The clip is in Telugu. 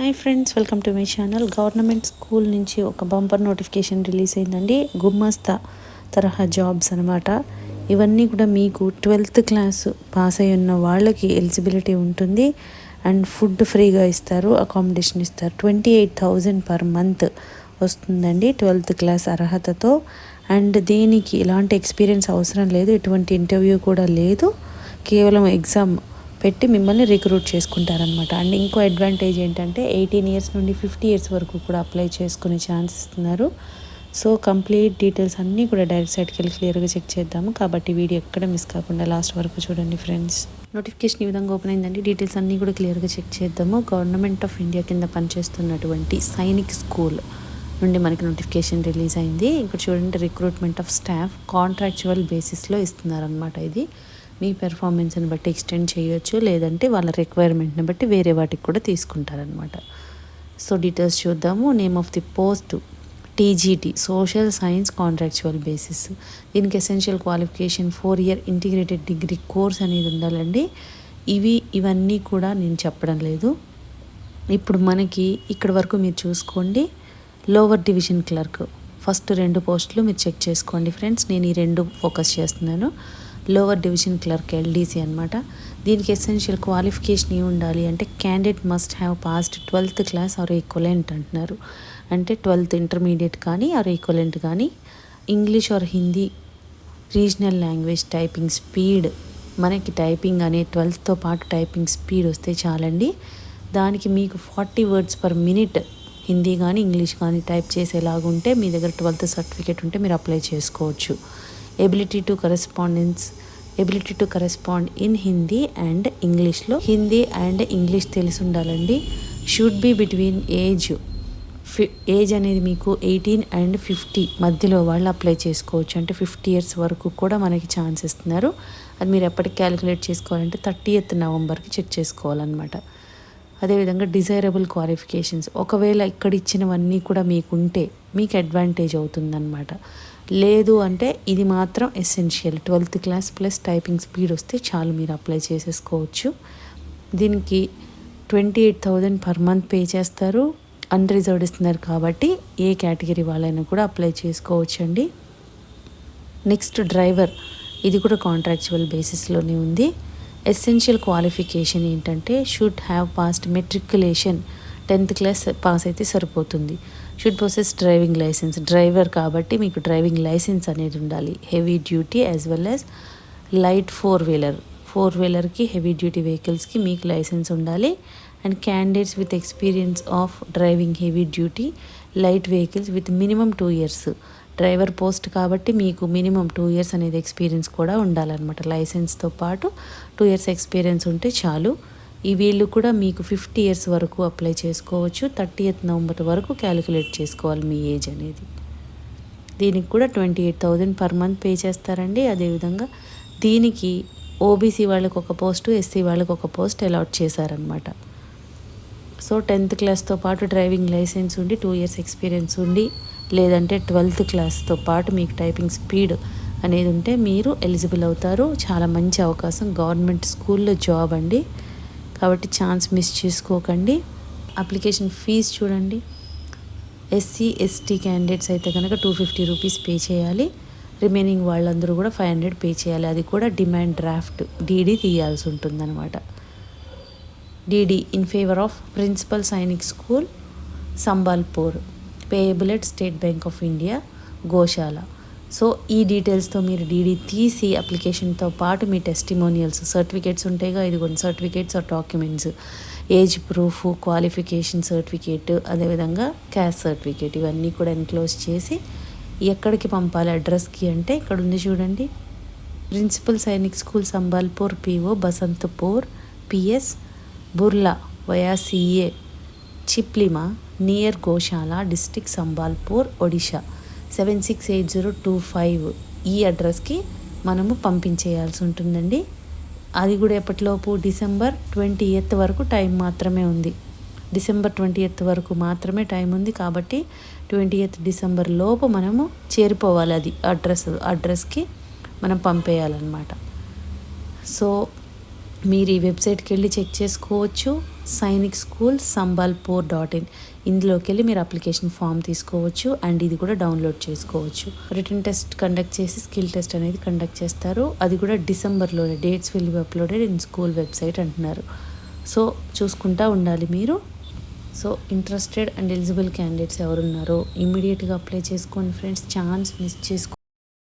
Hi friends welcome to my channel government school నుంచి ఒక బంపర్ నోటిఫికేషన్ రిలీజ్ అయిందండి. గుమ్మస్తా తరహా జాబ్స్ అనమాట ఇవన్నీ కూడా మీకు ట్వెల్త్ క్లాస్ పాస్ అయి ఉన్న వాళ్ళకి ఎలిజిబిలిటీ ఉంటుంది. అండ్ ఫుడ్ ఫ్రీగా ఇస్తారు అకామిడేషన్ ఇస్తారు. Twenty eight thousand per month వస్తుందండి ట్వెల్త్ క్లాస్ అర్హతతో. అండ్ దేనికి ఎలాంటి ఎక్స్పీరియన్స్ అవసరం లేదు ఎటువంటి ఇంటర్వ్యూ కూడా లేదు. కేవలం ఎగ్జామ్ పెట్టి మిమ్మల్ని రిక్రూట్ చేసుకుంటారనమాట అండ్ ఇంకో అడ్వాంటేజ్ ఏంటంటే ఎయిటీన్ ఇయర్స్ నుండి ఫిఫ్టీ ఇయర్స్ వరకు కూడా అప్లై చేసుకునే ఛాన్స్ ఇస్తున్నారు. సో కంప్లీట్ డీటెయిల్స్ అన్నీ కూడా డైరెక్ట్ సైట్కి వెళ్ళి క్లియర్గా చెక్ చేద్దాము. కాబట్టి వీడియో ఎక్కడ మిస్ కాకుండా లాస్ట్ వరకు చూడండి ఫ్రెండ్స్. నోటిఫికేషన్ ఈ విధంగా ఓపెన్ అయిందండి. డీటెయిల్స్ అన్నీ కూడా క్లియర్గా చెక్ చేద్దాము. గవర్నమెంట్ ఆఫ్ ఇండియా కింద పనిచేస్తున్నటువంటి సైనిక్ స్కూల్ నుండి మనకి నోటిఫికేషన్ రిలీజ్ అయింది. ఇక్కడ చూడండి రిక్రూట్మెంట్ ఆఫ్ స్టాఫ్ కాంట్రాక్చువల్ బేసిస్లో ఇస్తున్నారనమాట ఇది. మీ పెర్ఫార్మెన్స్ని బట్టి ఎక్స్టెండ్ చేయొచ్చు లేదంటే వాళ్ళ రిక్వైర్మెంట్ని బట్టి వేరే వాటికి కూడా తీసుకుంటారనమాట సో డీటెయిల్స్ చూద్దాము. Name of the post TGT social science contractual basis దీనికి essential qualification four year integrated degree course అనేది ఉండాలండి. ఇవి ఇవన్నీ కూడా నేను చెప్పడం లేదు. ఇప్పుడు మనకి ఇక్కడ వరకు మీరు చూసుకోండి. లోవర్ డివిజన్ క్లర్క్ ఫస్ట్ రెండు పోస్టులు మీరు చెక్ చేసుకోండి ఫ్రెండ్స్ నేను ఈ రెండు ఫోకస్ చేస్తున్నాను. లోవర్ డివిజన్ క్లర్క్ ఎల్డీసీ అనమాట దీనికి ఎసెన్షియల్ క్వాలిఫికేషన్ ఏమి ఉండాలి అంటే candidate must have passed twelfth class or equivalent అంటున్నారు. అంటే ట్వెల్త్ ఇంటర్మీడియట్ కానీ ఆర్ ఈక్వలెంట్ కానీ English or Hindi regional language typing speed మనకి టైపింగ్ అనే ట్వెల్త్తో పాటు టైపింగ్ స్పీడ్ వస్తే చాలండి. దానికి మీకు forty words per minute Hindi కానీ ఇంగ్లీష్ కానీ టైప్ చేసేలాగుంటే మీ దగ్గర ట్వెల్త్ సర్టిఫికేట్ ఉంటే మీరు అప్లై చేసుకోవచ్చు. Ability to correspondence ability to correspond in Hindi and ఇంగ్లీష్లో హిందీ అండ్ ఇంగ్లీష్ తెలిసి ఉండాలండి. షుడ్ బి బిట్వీన్ ఏజ్ ఫి ఏజ్ అనేది మీకు ఎయిటీన్ అండ్ ఫిఫ్టీ మధ్యలో వాళ్ళు అప్లై చేసుకోవచ్చు. అంటే ఫిఫ్టీ ఇయర్స్ వరకు కూడా మనకి ఛాన్స్ ఇస్తున్నారు. అది మీరు ఎప్పటికి క్యాలిక్యులేట్ చేసుకోవాలంటే థర్టీ ఎత్ నవంబర్కి చెక్ చేసుకోవాలన్నమాట. అదేవిధంగా డిజైరబుల్ క్వాలిఫికేషన్స్ ఒకవేళ ఇక్కడ ఇచ్చినవన్నీ కూడా మీకు ఉంటే మీకు అడ్వాంటేజ్ అవుతుందన్నమాట. లేదు అంటే ఇది మాత్రం essential twelfth class plus typing speed వస్తే చాలు మీరు అప్లై చేసేసుకోవచ్చు. దీనికి twenty eight thousand per month pay చేస్తారు. అన్రిజర్వ్డ్ ఇస్తున్నారు కాబట్టి ఏ కేటగిరీ వాళ్ళైనా కూడా అప్లై చేసుకోవచ్చండి. నెక్స్ట్ డ్రైవర్ ఇది కూడా కాంట్రాక్చువల్ బేసిస్లోనే ఉంది. ఎసెన్షియల్ క్వాలిఫికేషన్ ఏంటంటే should have passed matriculation tenth class pass అయితే సరిపోతుంది. Should process driving licence driver కాబట్టి మీకు డ్రైవింగ్ లైసెన్స్ అనేది ఉండాలి. Heavy duty as well as light four wheeler four వీలర్కి heavy duty వెహికల్స్కి మీకు లైసెన్స్ ఉండాలి. And candidates with experience of driving heavy duty light vehicles with minimum two years driver post కాబట్టి మీకు మినిమం టూ ఇయర్స్ అనేది ఎక్స్పీరియన్స్ కూడా ఉండాలన్నమాట. లైసెన్స్తో పాటు టూ ఇయర్స్ ఎక్స్పీరియన్స్ ఉంటే చాలు. ఈ వీళ్ళు కూడా మీకు ఫిఫ్టీ ఇయర్స్ వరకు అప్లై చేసుకోవచ్చు. థర్టీ ఎయిత్ నవంబర్ వరకు క్యాలిక్యులేట్ చేసుకోవాలి మీ ఏజ్ అనేది. దీనికి కూడా twenty eight thousand per month pay చేస్తారండి. అదేవిధంగా దీనికి ఓబీసీ వాళ్ళకి ఒక పోస్టు ఎస్సీ వాళ్ళకి ఒక పోస్ట్ అలాట్ చేశారనమాట సో టెన్త్ క్లాస్తో పాటు డ్రైవింగ్ లైసెన్స్ ఉండి టూ ఇయర్స్ ఎక్స్పీరియన్స్ ఉండి లేదంటే ట్వెల్త్ క్లాస్తో పాటు మీకు టైపింగ్ స్పీడ్ అనేది ఉంటే మీరు ఎలిజిబుల్ అవుతారు. చాలా మంచి అవకాశం. గవర్నమెంట్ స్కూల్లో జాబ్ అండి. కాబట్టి ఛాన్స్ మిస్ చేసుకోకండి. అప్లికేషన్ ఫీజ్ చూడండి. ఎస్సీ ఎస్టీ క్యాండిడేట్స్ అయితే కనుక టూ ఫిఫ్టీ రూపీస్ పే చేయాలి. రిమైనింగ్ వాళ్ళందరూ కూడా ఫైవ్ హండ్రెడ్ పే చేయాలి. అది కూడా డిమాండ్ డ్రాఫ్ట్ డీడీ తీయాల్సి ఉంటుందన్నమాట. DD in favour of principal Sainik school Sambalpur payable at State Bank of India Goshala so ఈ డీటెయిల్స్తో మీరు డీడీ తీసి అప్లికేషన్తో పాటు మీ టెస్టిమోనియల్స్ సర్టిఫికేట్స్ ఉంటాయిగా ఇదిగోండి certificates or documents. Age proof qualification certificate అదేవిధంగా క్యాస్ట్ సర్టిఫికేట్ ఇవన్నీ కూడా ఎన్క్లోజ్ చేసి ఎక్కడికి పంపాలి అడ్రస్కి అంటే ఇక్కడ ఉంది చూడండి. Principal Sainik school Sambalpur PO Basantpur PS Burla వయాసిఏ Chiplima near Goshala district Sambalpur Odisha seven six eight zero two five ఈ అడ్రస్కి మనము పంపించేయాల్సి ఉంటుందండి. అది కూడా ఎప్పటిలోపు డిసెంబర్ ట్వంటీ ఎయిత్ వరకు టైం మాత్రమే ఉంది. డిసెంబర్ ట్వంటీ ఎయిత్ వరకు మాత్రమే టైం ఉంది కాబట్టి ట్వంటీ ఎయిత్ డిసెంబర్ లోపు మనము చేరిపోవాలి అది అడ్రస్ అడ్రస్కి మనం పంపేయాలన్నమాట. సో మీరు ఈ వెబ్సైట్కి వెళ్ళి చెక్ చేసుకోవచ్చు. Sainik school Sambalpur dot in. ఇందులోకి వెళ్ళి మీరు అప్లికేషన్ ఫామ్ తీసుకోవచ్చు అండ్ ఇది కూడా డౌన్లోడ్ చేసుకోవచ్చు. రిటర్న్ టెస్ట్ కండక్ట్ చేసి స్కిల్ టెస్ట్ అనేది కండక్ట్ చేస్తారు. అది కూడా డిసెంబర్లోనే dates will be uploaded in school website అంటున్నారు. సో చూసుకుంటా ఉండాలి మీరు. So interested and eligible candidates ఎవరున్నారో ఇమీడియట్గా అప్లై చేసుకోండి ఫ్రెండ్స్. ఛాన్స్ మిస్ చేసుకో